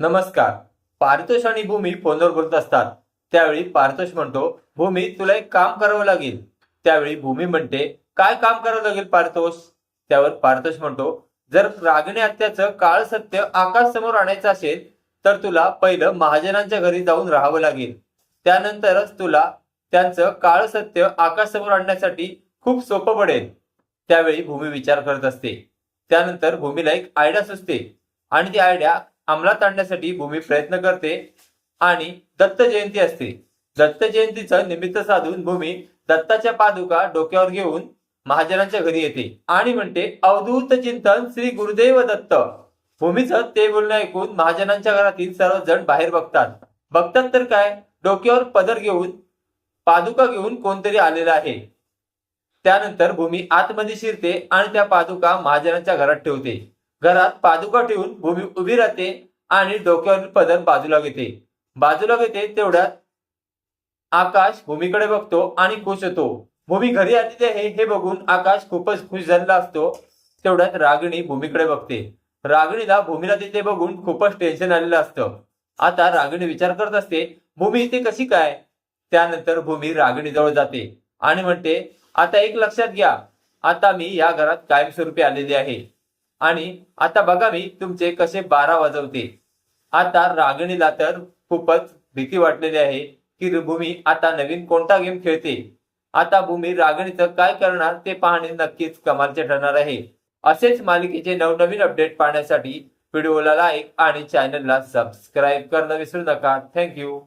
नमस्कार. पारितोष आणि भूमी फोनवर बोलत असतात. त्यावेळी पारितोष म्हणतो भूमी तुला एक काम करावं लागेल. त्यावेळी भूमी म्हणते काय काम करावं लागेल पारितोष? त्यावर पारितोष म्हणतो जर रागिणी हत्याचं काळ सत्य आकाश समोर आणायचं असेल तर तुला पहिलं महाजनांच्या घरी जाऊन राहावं लागेल. त्यानंतरच तुला त्यांचं काळ सत्य आकाश समोर आणण्यासाठी खूप सोपं पडेल. त्यावेळी भूमी विचार करत असते. त्यानंतर भूमीला एक आयडिया सुचते. आणि ती आयडिया अंमलात आणण्यासाठी भूमी प्रयत्न करते आणि दत्त जयंती असते. दत्त जयंतीचं निमित्त साधून भूमी दत्ताच्या पादुका डोक्यावर घेऊन महाजनांच्या घरी येते आणि म्हणते अवधूत चिंतन श्री गुरुदेव दत्त. भूमीचं ते बोलणं ऐकून महाजनांच्या घरातील सर्वजण बाहेर बघतात. बघतात तर काय? डोक्यावर पदर घेऊन पादुका घेऊन कोणतरी आलेला आहे. त्यानंतर भूमी आतमध्ये शिरते आणि त्या पादुका महाजनांच्या घरात ठेवते. घरात पादुका ठेवून भूमी उभी राहते आणि डोक्यावर पदर बाजूला घेते. बाजूला घेते तेवढ्यात आकाश भूमीकडे बघतो आणि खुश होतो. भूमी घरी आलेली आहे हे बघून आकाश खूपच खुश झालेला असतो. तेवढ्यात रागिणी भूमीकडे बघते. रागिणीला भूमीला तिथे बघून खूपच टेन्शन आलेलं असतं. आता रागिणी विचार करत असते भूमी इथे कशी काय? त्यानंतर भूमी रागिणीजवळ जाते आणि म्हणते आता एक लक्षात घ्या. आता मी या घरात कायमस्वरूपी आलेली आहे. आणि आता बघा मी तुमचे कसे बारा वाजवते. आता रागणीला तर खूपच भीती वाटलेली आहे की भूमी आता नवीन कोणता गेम खेळते? आता भूमी रागणीचं काय करणार ते पाहणे नक्कीच कमालचे ठरणार आहे. असेच मालिकेचे नवनवीन अपडेट पाहण्यासाठी व्हिडिओला लाईक आणि चॅनलला सबस्क्राईब करणं विसरू नका. थँक्यू